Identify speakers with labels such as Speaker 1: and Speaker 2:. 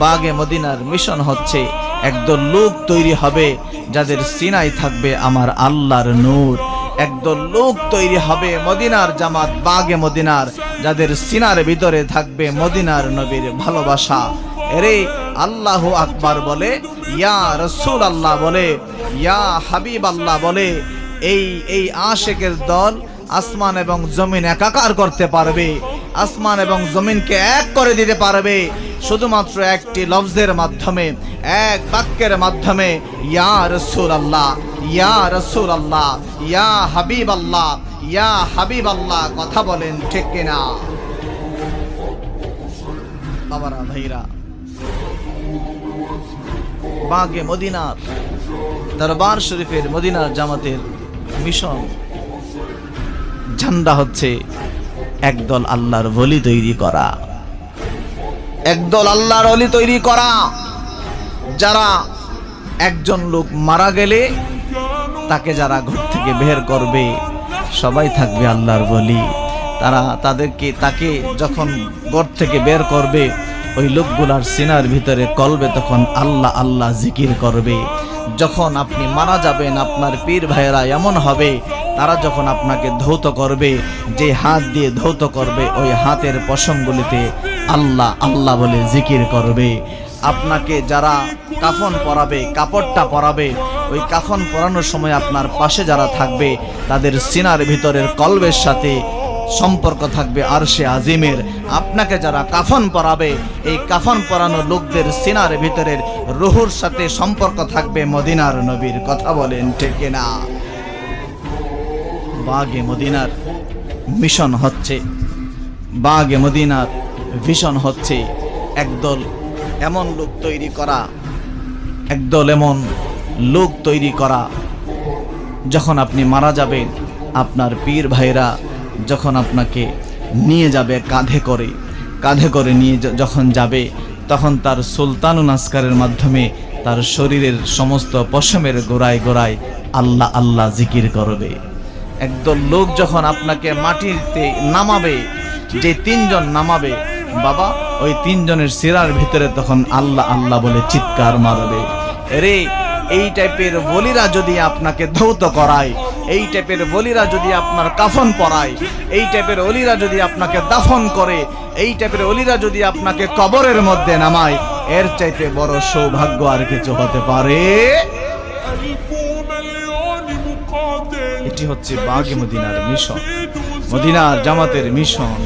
Speaker 1: বাগে মদিনার মিশন হচ্ছে, একদল লোক তৈরি হবে যাদের সিনাই থাকবে আমার আল্লাহর নূর। একদল লোক তৈরি হবে মদিনার জামাত বাগে মদিনার, যাদের সিনার ভিতরে থাকবে মদিনার নবীর ভালোবাসা। এরে আল্লাহ আকবার বলে, ইয়া রসুল আল্লাহ বলে, ইয়া হাবিব আল্লাহ বলে, এই এই আশেকের দল আসমান এবং জমিন একাকার করতে পারবে। আসমান এবং জমিনকে এক করে দিতে পারবে। শুধুমাত্র একটি লফজের মাধ্যমে, এক বাক্যের মাধ্যমে, ইয়া রসুল আল্লাহ ইয়া রসুল আল্লাহ ইয়া হাবিব আল্লাহ ইয়া হাবিব আল্লাহ কথা বলেন ঠিক কিনা? বাবারা, ভাইরা, বাগে মদিনার দরবার শরীফের মদিনার জামাতের মিশন ঝান্ডা হচ্ছে। একদল আল্লাহর বলি তৈরি করা। একদল আল্লাহর অলি তৈরি করা। যারা একজন লোক মারা গেলে তাকে যারা ঘর থেকে বের করবে, সবাই থাকবে আল্লাহর বলি তারা তাদেরকে, তাকে যখন ঘর থেকে বের করবে, ওই লোকগুলার সিনার ভিতরে কলবে তখন আল্লাহ আল্লাহ জিকির করবে। যখন আপনি মারা যাবেন, আপনার পীর ভাইয়েরা এমন হবে তারা যখন আপনাকে ধৌত করবে, যে হাত দিয়ে ধৌত করবে, ওই হাতের পশমগুলিতে আল্লাহ আল্লাহ বলে জিকির করবে। আপনাকে যারা কাফন পরাবে, কাপড়টা পরাবে, ওই কাফন পরানোর সময় আপনার পাশে যারা থাকবে, তাদের সিনার ভিতরের কলবের সাথে সম্পর্ক থাকবে আরশে আজিমের। আপনাকে যারা কাফন পরাবে, এই কাফন পরানো লোকদের সিনার ভিতরের রুহুর সাথে সম্পর্ক থাকবে মদিনার নবীর। কথা বলেন ঠিক না বাগে মদিনার মিশন হচ্ছে। বাগে মদিনার ভিশন হচ্ছে একদল এমন লোক তৈরি করা, একদল এমন লোক তৈরি করা। যখন আপনি মারা যাবেন, আপনার পীর ভাইরা যখন আপনাকে নিয়ে যাবে কাঁধে করে কাঁধে করে নিয়ে যখন যাবে, তখন তার সুলতানুন আসকারের মাধ্যমে তার শরীরের সমস্ত পশমের গোড়ায় গোড়ায় আল্লাহ আল্লাহ জিকির করবে। একদল লোক যখন আপনাকে মাটিতে নামাবে, যে তিনজন নামাবে, বাবা, ওই তিনজনের সিরার ভিতরে তখন আল্লাহ আল্লাহ বলে চিৎকার মারবে। রে এই টাইপের বলিরা যদি আপনাকে ধৌত করায়, এই টাইপের বলিরা যদি আপনার কাফন পরায়, এই টাইপের অলিরা যদি আপনাকে দাফন করে, এই টাইপের অলিরা যদি আপনাকে কবরের মধ্যে নামায়, এর চাইতে বড় সৌভাগ্য আর কিছু হতে পারে? এটি হচ্ছে বাগে মদিনার মিশন মদিনার জামাতের মিশন।